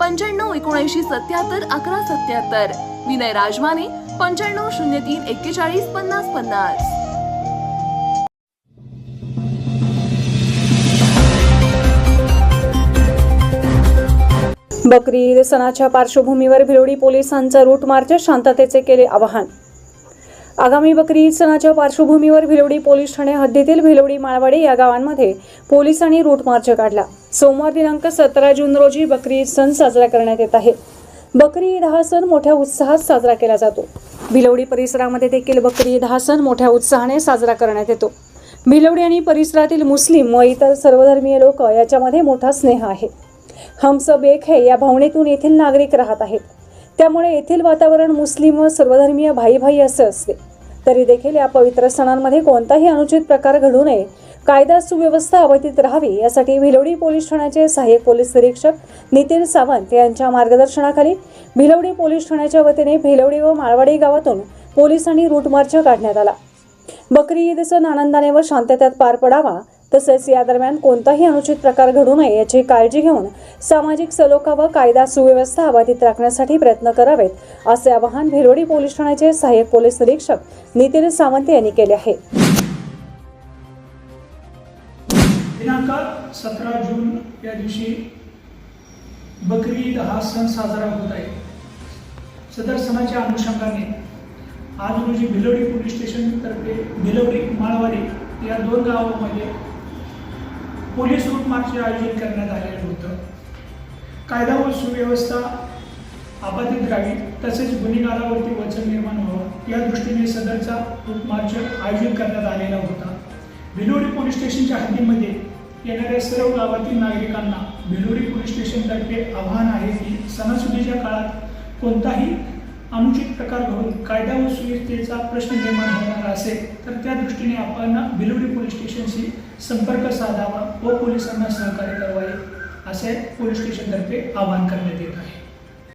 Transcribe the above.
पंच्याण्णव एकोणऐंशी सत्याहत्तर अकरा सत्याहत्तर. विनय राजमाने पंच्याण्णव शून्य तीन एक्केचाळीस पन्नास पन्नास. बकरी ईद सणाच्या पार्श्वभूमीवर भिलोडी पोलिसांचं रूट मार्च शांततेचे केले आवाहन. आगामी बकरी ईद सणाच्या पार्श्वभूमीवर भिलवडी पोलीस ठाणे हद्दीतील भिलोडी माळवाडी या गावांमध्ये पोलिसांनी रूट मार्च काढला. सोमवार दिनांक सतरा जून रोजी बकरी ईद सण साजरा करण्यात येत आहे. बकरी ईद हा सण मोठ्या उत्साहात साजरा केला जातो. भिलवडी परिसरामध्ये देखील बकरी ईद हा सण मोठ्या उत्साहाने साजरा करण्यात येतो. भिलवडी आणि परिसरातील मुस्लिम व इतर सर्वधर्मीय लोक याच्यामध्ये मोठा स्नेह आहे. हमसब एक है या भावनेतून येथील नागरिक राहत आहेत. त्यामुळे येथील वातावरण मुस्लिम व सर्वधर्मीय भाई भाई असे असते. तरी देखील या पवित्र सणांमध्ये कोणताही अनुचित प्रकार घडू नये. कायदा सुव्यवस्था अबाधित राहावी यासाठी भिलवडी पोलीस ठाण्याचे सहाय्यक पोलीस निरीक्षक नितीन सावंत यांच्या मार्गदर्शनाखाली भिलवडी पोलीस ठाण्याच्या वतीने भिलवडी व माळवाडी गावातून पोलिसांनी रूट मार्च काढण्यात आला. बकरी ईदचा आनंदाने व शांततेत पार पडावा तसेच या दरम्यान कोणताही अनुचित प्रकार घडू नये याची काळजी घेऊन सामाजिक सलोखा व कायदा सुव्यवस्था अबाधित राखण्यासाठी प्रयत्न करावेत असे आवाहन भिलवडी पोलीस ठाण्याचे सहाय्यक पोलीस निरीक्षक नितीन सावंत यांनी केले आहे. दिनांक सतरा जून या दिवशी बकरी ईद हा सण साजरा होत आहे. सदर सणाच्या अनुषंगाने आज रोजी भिलवडी पोलीस स्टेशन तर्फे भिलवडी माळवाडी या दोन गावामध्ये पोलीस रूट मार्चचे आयोजन करण्यात आलेलं होतं. कायदा व सुव्यवस्था आपत्तीत राहावी तसेच गुन्हेगारावरती वचन निर्माण व्हावं या दृष्टीने सदरचा रूट मार्च आयोजित करण्यात आलेला होता. भिलोरी पोलीस स्टेशनच्या हद्दीमध्ये येणाऱ्या सर्व गावातील नागरिकांना भिलोरी पोलीस स्टेशनतर्फे आव्हान आहे की सणासुदीच्या काळात कोणताही अनुचित प्रकार घडून कायदा व सुव्यवस्थेचा प्रश्न निर्माण होणार असेल तर त्या दृष्टीने आपण भिलोरी पोलीस स्टेशनशी संपर्क साधावा व पोलिसांना सहकार्य करावे असे पोलीस स्टेशनतर्फे आवाहन करण्यात येत आहे.